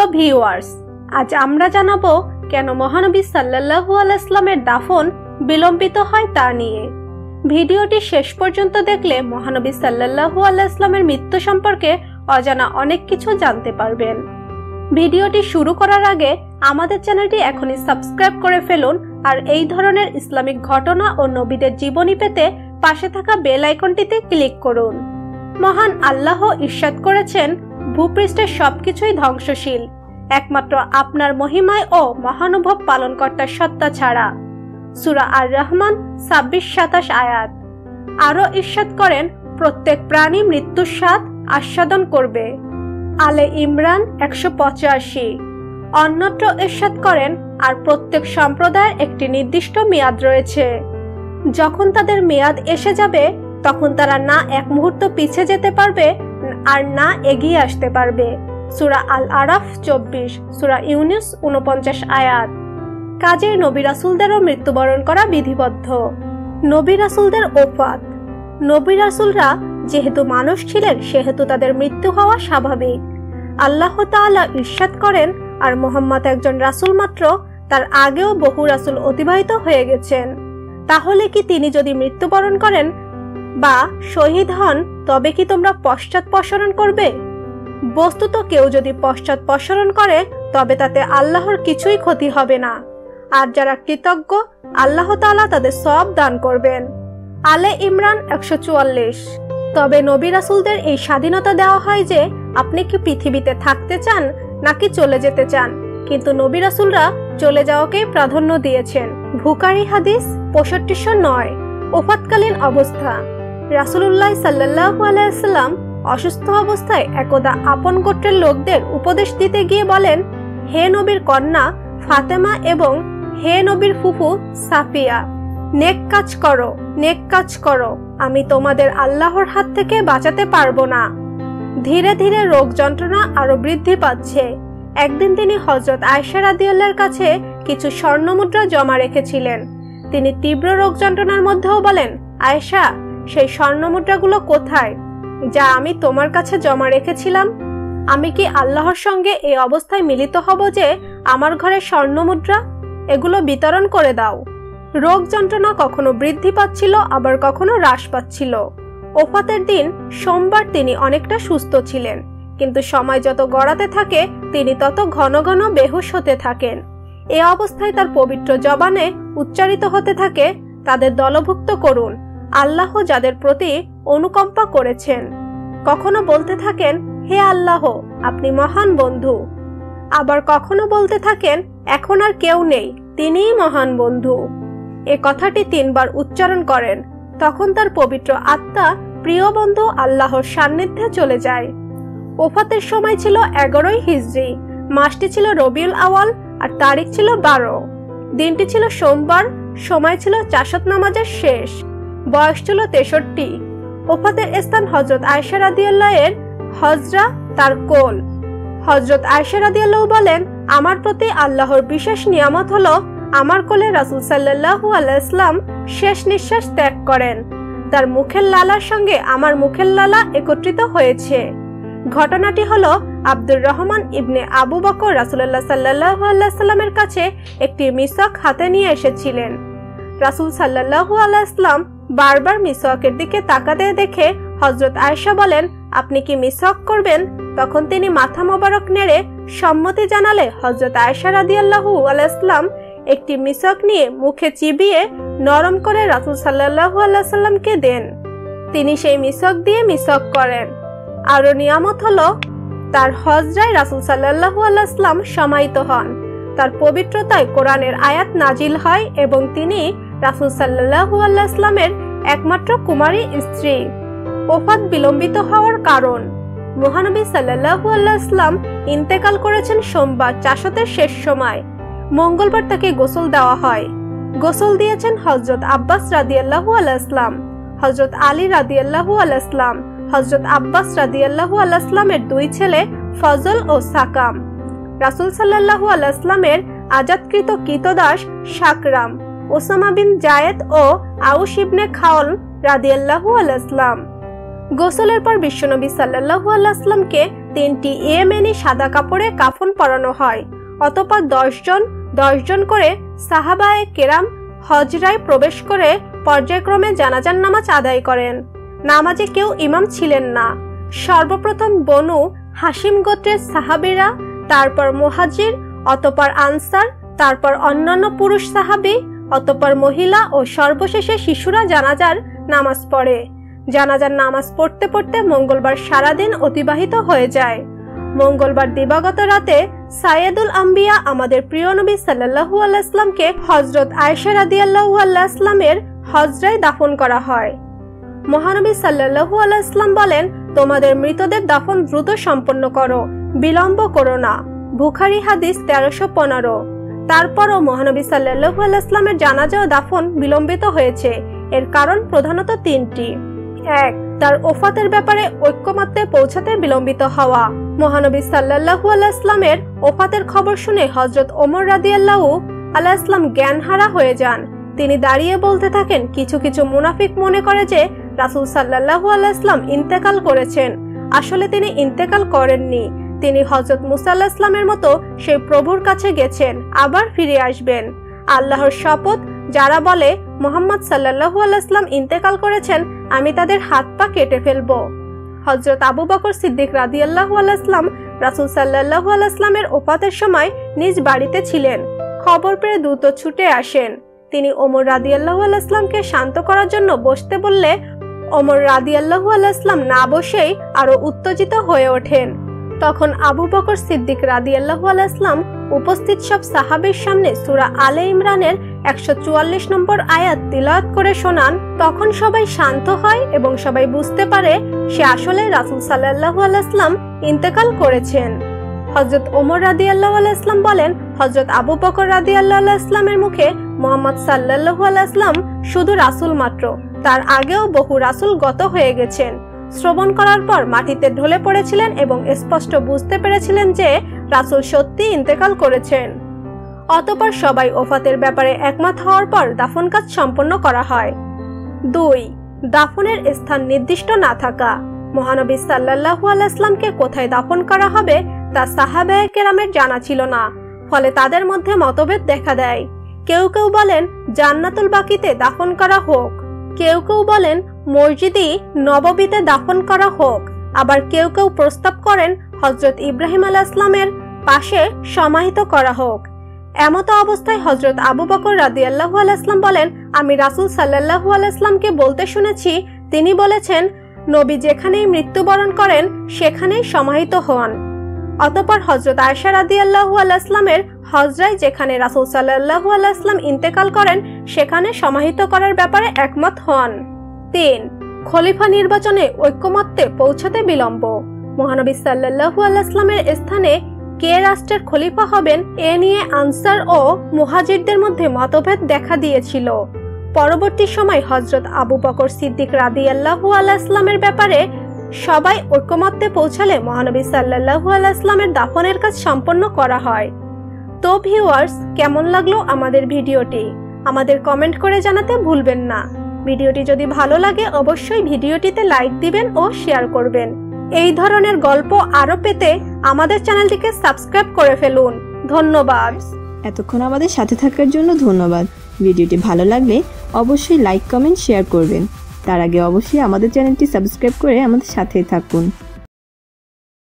প্রিয় ভিউয়ার্স, আজ আমরা জানাব কেন মহানবী সাল্লাল্লাহু আলাইসলামের দাফন বিলম্বিত হয় তা নিয়ে। ভিডিওটি শেষ পর্যন্ত দেখলে মহানবী সাল্লাল্লাহু আলাইসলামের মৃত্যু সম্পর্কে অজানা অনেক কিছু জানতে পারবেন। ভিডিওটি শুরু করার আগে আমাদের চ্যানেলটি এখনই সাবস্ক্রাইব করে ফেলুন আর এই ধরনের ইসলামিক ঘটনা ও নবীদের জীবনী পেতে পাশে থাকা বেল আইকনটিতে ক্লিক করুন। মহান আল্লাহ ঈর্ষাদ করেছেন ভূপৃষ্ঠের সবকিছুই ধ্বংসশীল। একমাত্র আপনার মহিমায় ও মহানুভব পালনকর্তার সত্তা ছাড়া। সুরা আর রহমান ছাব্বিশ, সাতাশ আয়াত। আরও ঈর্ষাদ করেন, প্রত্যেক প্রাণী মৃত্যুর স্বাদ আস্বাদন করবে। আলে ইমরান, একশো পঁচাশি। অন্যত্র ঈর্ষাদ করেন, আর প্রত্যেক সম্প্রদায়ের একটি নির্দিষ্ট মেয়াদ রয়েছে। যখন তাদের মেয়াদ এসে যাবে, তখন তারা না এক মুহূর্ত পিছে যেতে পারবে আর না এগিয়ে আসতে পারবে। সুরা আল আরাফ চব্বিশ, সুরা ইউনিস উনপঞ্চাশ আয়াত। কাজের নবী রাসুলদেরও মৃত্যুবরণ করা বিধিবদ্ধ। নবী রাসুলদের ওফাত। নবী রাসুলরা যেহেতু মানুষ ছিলেন, সেহেতু তাদের মৃত্যু হওয়া স্বাভাবিক। আল্লাহ তাআলা ঈর্ষাদ করেন আর মোহাম্মদ একজন রাসুল মাত্র, তার আগেও বহু রাসুল অতিবাহিত হয়ে গেছেন। তাহলে কি তিনি যদি মৃত্যুবরণ করেন বা শহীদ হন, তবে কি তোমরা পশ্চাৎপসরণ করবে? বস্তুত কেউ যদি পশ্চাৎপসরণ করে, তবে তাতে আল্লাহর কিছুই ক্ষতি হবে না। আর যারা কৃতজ্ঞ, আল্লাহ তালা তাদের সব দান করবেন। আলে ইমরান একশো চুয়াল্লিশ। তবে নবী রাসুলদের এই স্বাধীনতা দেওয়া হয় যে, আপনি কি পৃথিবীতে থাকতে চান, নাকি চলে যেতে চান? কিন্তু নবী রাসুলরা চলে যাওয়াকেই প্রাধান্য দিয়েছেন। ভুকারি হাদিস পঁয়ষট্টিশো নয়। ওফাতকালীন অবস্থা। রাসুলুল্লাহ সাল্লাহ আলাইসাল্লাম অসুস্থ অবস্থায় একদা আপন গোত্রের লোকদের উপদেশ দিতে গিয়ে বলেন, হে নবীর কন্যা ফাতেমা এবং হে নবীর ফুফু সাফিয়া, নেক কাজ করো, নেক কাজ করো। আমি তোমাদের আল্লাহর হাত থেকে বাঁচাতে পারব না। ধীরে ধীরে রোগ যন্ত্রণা আরও বৃদ্ধি পাচ্ছে। একদিন তিনি হজরত আয়সা রাদিয়াল্লার কাছে কিছু স্বর্ণমুদ্রা জমা রেখেছিলেন। তিনি তীব্র রোগ যন্ত্রণার মধ্যেও বলেন, আয়েশা সেই স্বর্ণমুদ্রাগুলো কোথায়, যা আমি তোমার কাছে জমা রেখেছিলাম? আমি কি আল্লাহর সঙ্গে এই অবস্থায় মিলিত হব যে আমার ঘরে স্বর্ণমুদ্রা? এগুলো বিতরণ করে দাও। রোগ যন্ত্রণা কখনো বৃদ্ধি পাচ্ছিল, আবার কখনো হ্রাস পাচ্ছিল। ওফাতের দিন, সোমবার তিনি অনেকটা সুস্থ ছিলেন, কিন্তু সময় যত গড়াতে থাকে, তিনি তত ঘন ঘন বেহুশ হতে থাকেন। এ অবস্থায় তার পবিত্র জবানে উচ্চারিত হতে থাকে, তাদের দলভুক্ত করুন। আল্লাহ যাদের প্রতি অনুকম্পা করেছেন। কখনো বলতে থাকেন, হে আল্লাহ, আপনি মহান বন্ধু। আবার কখনো বলতে থাকেন, এখন আর কেউ নেই, তিনিই মহান বন্ধু। এ কথাটি তিনবার উচ্চারণ করেন, তখন তার পবিত্র আত্মা প্রিয় বন্ধু আল্লাহর সান্নিধ্যে চলে যায়। ওফাতের সময় ছিল এগারোই হিজড়ি মাসটি ছিল রবিউল আওয়াল আর তারিখ ছিল বারো। দিনটি ছিল সোমবার, সময় ছিল চাষত নামাজের শেষ। বয়স ছিল তেষট্টি। ওফাতের স্থান হজরত আয়সা রাদিয়াল্লাহ এর হজরা তার কোল। হজরত আয়সা রাদিয়াল্লাহ বলেন, আমার প্রতি আল্লাহর বিশেষ নিয়ামত হলো আমার কোলে রাসুল সাল্লাহু আলাইসলাম শেষ নিঃশ্বাস ত্যাগ করেন। তার মুখের লালার সঙ্গে আমার মুখের লালা একত্রিত হয়েছে। ঘটনাটি হলো আব্দুর রহমান ইবনে আবু বকর রাসুল্লাহ সাল্লাহু আল্লাহ কাছে একটি মিসক হাতে নিয়ে এসেছিলেন। রাসুল সাল্লাহু আল্লাহ বারবার মিসকের দিকে তাকাতে দেখে হজরত আয়সা বলেন, আপনি কি মিসক করবেন? তখন তিনি মাথা মোবারক নেড়ে সম্মতি জানালে হজরত আয়সা রাদিয়াল্লাহু আলাইসলাম একটি মিসক নিয়ে মুখে চিবিয়ে নরম করে রাসুল সাল্লাহু আল্লাহ সাল্লামকে দেন। তিনি সেই মিসক দিয়ে মিসক করেন। আরও নিয়ামত হলো, তার হজরায় রাসুল সাল্লাহু আল্লাহাম সমাহিত হন। তার পবিত্রতায় কোরআনের আয়াত নাজিল হয় এবং তিনি রাসুল সাল্লাহু আল্লাহামের একমাত্র কুমারী স্ত্রী। ওফাত বিলম্বিত হওয়ার কারণ। মহানবী সাল্লাহু আল্লাহাম ইন্তেকাল করেছেন সোমবার, চাষতের শেষ সময়। মঙ্গলবার তাকে গোসল দেওয়া হয়। গোসল দিয়েছেন হজরত আব্বাস রাদি রাদিয়াল্লাহু আলাইসলাম হজরত আলী রাদিয়াল্লাহু আলাইসলাম হজরত আব্বাস রাদি রাদিয়াল্লাহু আলাইসলামের দুই ছেলে ফজল ও সাকাম। রাসুল সাল্লাহু আলাইসলামের আজাদকৃত কৃতদাস শাকরাম ওসামা বিন জায়েদ ও আউস ইবনে খাওল রাদিয়াল্লাহু আলাইসলাম গোসলের পর বিশ্বনবী সাল্লাহু আল্লাহামকে তিনটি ইয়েমেনি সাদা কাপড়ে কাফন পরানো হয়, অতপর দশজন দশজন করে সাহাবায়ে কেরাম হজরায় প্রবেশ করে পর্যায়ক্রমে জানাজান নামাজ আদায় করেন। নামাজে কেউ ইমাম ছিলেন না। সর্বপ্রথম বনু হাসিম গোত্রের সাহাবিরা, তারপর মোহাজির, অতপর আনসার, তারপর অন্যান্য পুরুষ সাহাবি অতপর মহিলা ও সর্বশেষে শিশুরা জানাজার নামাজ পড়ে। জানাজার নামাজ পড়তে পড়তে মঙ্গলবার সারাদিন অতিবাহিত হয়ে যায়। মঙ্গলবার দিবাগত রাতে সাইয়েদুল আম্বিয়া আমাদের প্রিয় নবী সাল্লাহু আল্লাহামকে হজরত আয়সা রাদিয়াল্লাহু আল্লাহামের হজরায় দাফন করা হয়। মহানবী সাল্লাহু আল্লাহাম বলেন, তোমাদের মৃতদের দাফন দ্রুত সম্পন্ন করো, বিলম্ব করো না। বুখারি হাদিস তেরোশো পনেরো। তারপরও মহানবী সাল্লাহু আল্লাহামের জানাজা ও দাফন বিলম্বিত হয়েছে। এর কারণ প্রধানত তিনটি। এক, তার ওফাতের ব্যাপারে ঐক্যমাত্রে পৌঁছাতে বিলম্বিত হওয়া। মহানবী সাল্লাহু আল্লাহামের ওফাতের খবর শুনে হজরত ওমর রাদিয়াল্লাহু আল্লাহ ইসলাম জ্ঞানহারা হয়ে যান। তিনি দাঁড়িয়ে বলতে থাকেন, কিছু কিছু মুনাফিক মনে করে যে রাসুল সাল্লাহু আল্লাহ ইসলাম ইন্তেকাল করেছেন। আসলে তিনি ইন্তেকাল করেননি। তিনি হজরত মুসাল্লাহ ইসলামের মতো সেই প্রভুর কাছে গেছেন, আবার ফিরে আসবেন। আল্লাহর শপথ, যারা বলে মোহাম্মদ সাল্লাহু আল্লাহাম ইন্তেকাল করেছেন, আমি তাদের হাত পা কেটে ফেলব। হজরত আবু বকর সিদ্দিক রাদি আল্লাহু আল্লাহাম রাসুল সাল্লাহু আল্লাহামের ওপাতের সময় নিজ বাড়িতে ছিলেন। খবর পেয়ে দ্রুত ছুটে আসেন। তিনি ওমর রাদি আল্লাহু আল্লাহামকে শান্ত করার জন্য বসতে বললে, ওমর রাদি আল্লাহু আল্লাহাম না বসেই আরও উত্তেজিত হয়ে ওঠেন। তখন আবু বকর সিদ্দিক রাদি আল্লাহ আলাইসলাম উপস্থিত সব সাহাবের সামনে সুরা আলে ইমরানের একশো চুয়াল্লিশ নম্বর আয়াত তিলাওয়াত করে শোনান। তখন সবাই শান্ত হয় এবং সবাই বুঝতে পারে সে আসলে রাসুল সাল্লাহু আলাইসলাম ইন্তেকাল করেছেন। হজরত ওমর রাদি আল্লাহ আলাইসলাম বলেন হজরত আবু বকর রাদি আল্লাহ আলাইসলামের মুখে মোহাম্মদ সাল্লাহু আলাইসলাম শুধু রাসুল মাত্র। তার আগেও বহু রাসুল গত হয়ে গেছেন। শ্রবণ করার পর মাটিতে ঢলে পড়েছিলেন এবং স্পষ্ট বুঝতে পেরেছিলেন যে রাসুল সত্যি ইন্তেকাল করেছেন। অতপর সবাই ওফাতের ব্যাপারে একমত হওয়ার পর দাফন কাজ সম্পন্ন করা হয়। দুই, দাফনের স্থান নির্দিষ্ট না থাকা। মহানবী সাল্লাহু আলাইসলামকে কোথায় দাফন করা হবে তা সাহাবায় কেরামের জানা ছিল না। ফলে তাদের মধ্যে মতভেদ দেখা দেয়। কেউ কেউ বলেন, জান্নাতুল বাকিতে দাফন করা হোক। কেউ কেউ বলেন মসজিদে নববীতে দাফন করা হোক। আবার কেউ কেউ প্রস্তাব করেন হজরত ইব্রাহিম আলাহ ইসলামের পাশে সমাহিত করা হোক। এমত অবস্থায় হজরত আবু বকর রাদি আল্লাহু আলাইসলাম বলেন, আমি রাসুল সাল্লাহু আলাইসলামকে বলতে শুনেছি, তিনি বলেছেন, নবী যেখানেই মৃত্যুবরণ করেন, সেখানেই সমাহিত হন। অতপর হজরত আয়সা রাদি আল্লাহু আলাইসলামের হজরায় যেখানে রাসুল সাল্লাহু আলাইসলাম ইন্তেকাল করেন, সেখানে সমাহিত করার ব্যাপারে একমত হন। তিন, খলিফা নির্বাচনে ঐক্যমত্যে পৌঁছাতে বিলম্ব। মহানবী সাল্লাহু আল্লাহামের স্থানে কে রাষ্ট্রের খলিফা হবেন এ নিয়ে আনসার ও মুহাজিরদের মধ্যে মতভেদ দেখা দিয়েছিল। পরবর্তী সময় হজরত আবু বকর সিদ্দিক রাদি আল্লাহু আল্লাহামের ব্যাপারে সবাই ঐক্যমত্যে পৌঁছালে মহানবী সাল্লাহু আল্লাহামের দাফনের কাজ সম্পন্ন করা হয়। তো ভিউয়ার্স কেমন লাগল আমাদের ভিডিওটি? আমাদের কমেন্ট করে জানাতে ভুলবেন না। ভিডিওটি যদি ভালো লাগে, অবশ্যই ভিডিওটিতে লাইক দিবেন ও শেয়ার করবেন। এই ধরনের গল্প আরও পেতে আমাদের চ্যানেলটিকে সাবস্ক্রাইব করে ফেলুন। ধন্যবাদ। এতক্ষণ আমাদের সাথে থাকার জন্য ধন্যবাদ। ভিডিওটি ভালো লাগলে অবশ্যই লাইক, কমেন্ট, শেয়ার করবেন। তার আগে অবশ্যই আমাদের চ্যানেলটি সাবস্ক্রাইব করে আমাদের সাথেই থাকুন।